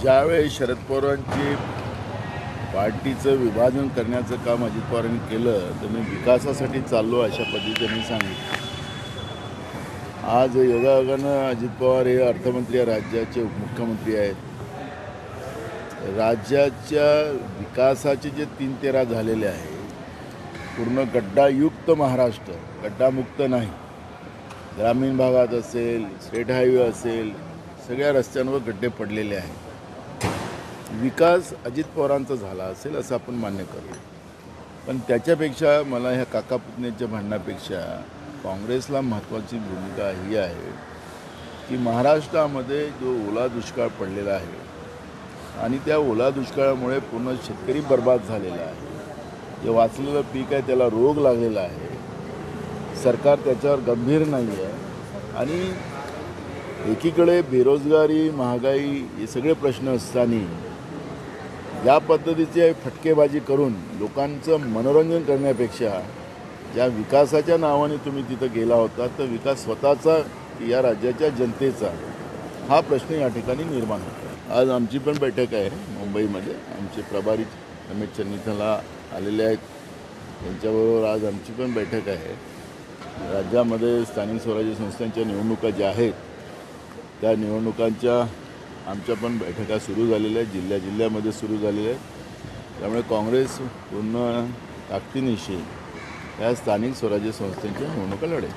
ज्यावेळी शरद पवारांची पार्टीचं विभाजन करण्याचं काम अजित पवारांनी केलं तर मी विकासासाठी चाललो अशा पद्धतीने सांगितलं. आज योगायोगानं अजित पवार हे अर्थमंत्री राज्याचे उपमुख्यमंत्री आहेत. राज्याच्या विकासाचे जे तीन तेरा झालेले आहे पूर्ण गड्डायुक्त महाराष्ट्र गड्डामुक्त नाही. ग्रामीण भागात असेल स्टेट हायवे असेल सगळ्या रस्त्यांवर गड्डे पडलेले आहेत. विकास अजित पवारांचा झाला असेल असं आपण मान्य करू पण त्याच्यापेक्षा मला ह्या काका पुतण्याच्या म्हणण्यापेक्षा काँग्रेसला महत्त्वाची भूमिका ही आहे की महाराष्ट्रामध्ये जो ओला दुष्काळ पडलेला आहे आणि त्या ओला दुष्काळामुळे पूर्ण शेतकरी बर्बाद झालेला आहे. जे वाचलेलं पीक आहे त्याला रोग लागलेला आहे. सरकार त्याच्यावर गंभीर नाही आहे आणि एकीकडे बेरोजगारी महागाई हे सगळे प्रश्न असताना या पद्धतीचे फटकेबाजी करून लोकांचं मनोरंजन करण्यापेक्षा ज्या विकासाच्या नावाने तुम्ही तिथं गेला होता तर विकास स्वतःचा या राज्याच्या जनतेचा हा प्रश्न या ठिकाणी निर्माण होतो. आज आमची पण बैठक आहे मुंबईमध्ये. आमचे प्रभारी रमेश चन्नीथला आलेले आहेत. त्यांच्याबरोबर आज आमची पण बैठक आहे. राज्यामध्ये स्थानिक स्वराज्य संस्थांच्या निवडणुका ज्या आहेत त्या निवडणुकांच्या आमच्या पण बैठका सुरू झालेल्या आहेत जिल्ह्या जिल्ह्यामध्ये सुरू झालेल्या आहेत. त्यामुळे काँग्रेस पूर्ण ताकदीनिशी या स्थानिक स्वराज्य संस्थांच्या निवडणुका लढेल.